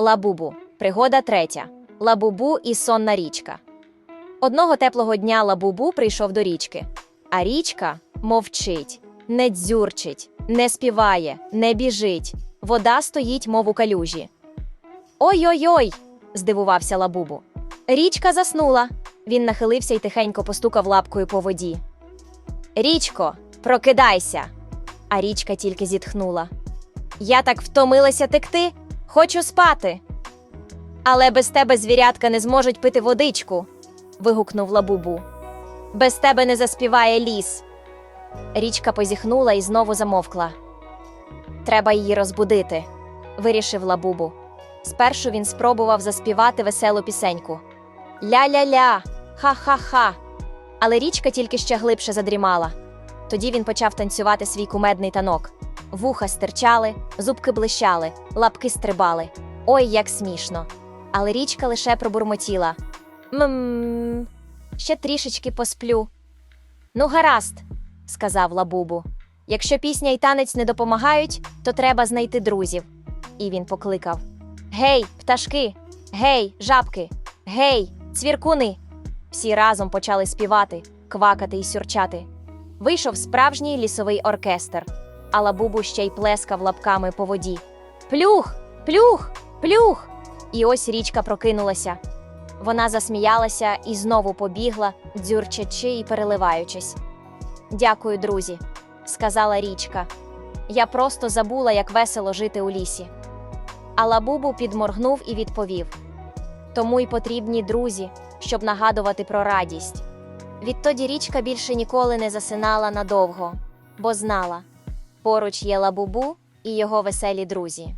Лабубу. Пригода третя. Лабубу і сонна річка. Одного теплого дня Лабубу прийшов до річки, а річка мовчить, не дзюрчить, не співає, не біжить. Вода стоїть, мов у калюжі. Ой-ой-ой. здивувався Лабубу. Річка заснула. Він нахилився і тихенько постукав лапкою по воді. Річко, прокидайся. А річка тільки зітхнула. Я так втомилася текти, хочу спати. Але без тебе звірятка не зможуть пити водичку. вигукнув Лабубу. Без тебе не заспіває ліс. Річка позіхнула і знову замовкла. Треба її розбудити, вирішив Лабубу. Спершу він спробував заспівати веселу пісеньку. Ля-ля-ля, ха-ха-ха. Але річка тільки ще глибше задрімала. Тоді він почав танцювати свій кумедний танок. Вуха стирчали, зубки блищали, лапки стрибали. Ой, як смішно. Але річка лише пробурмотіла. Мм, ще трішечки посплю. Ну, гаразд, сказав Лабубу. Якщо пісня і танець не допомагають, то треба знайти друзів. І він покликав: Гей, пташки! Гей, жабки! Гей, цвіркуни! Всі разом почали співати, квакати і сюрчати. Вийшов справжній лісовий оркестр, а Лабубу ще й плескав лапками по воді. Плюх, плюх, плюх. І ось річка прокинулася. Вона засміялася і знову побігла, дзюрчачи і переливаючись. Дякую, друзі, сказала річка. Я просто забула, як весело жити у лісі. А Лабубу підморгнув і відповів: Тому й потрібні друзі, щоб нагадувати про радість. Відтоді річка більше ніколи не засинала надовго, бо знала поруч є Лабубу і його веселі друзі.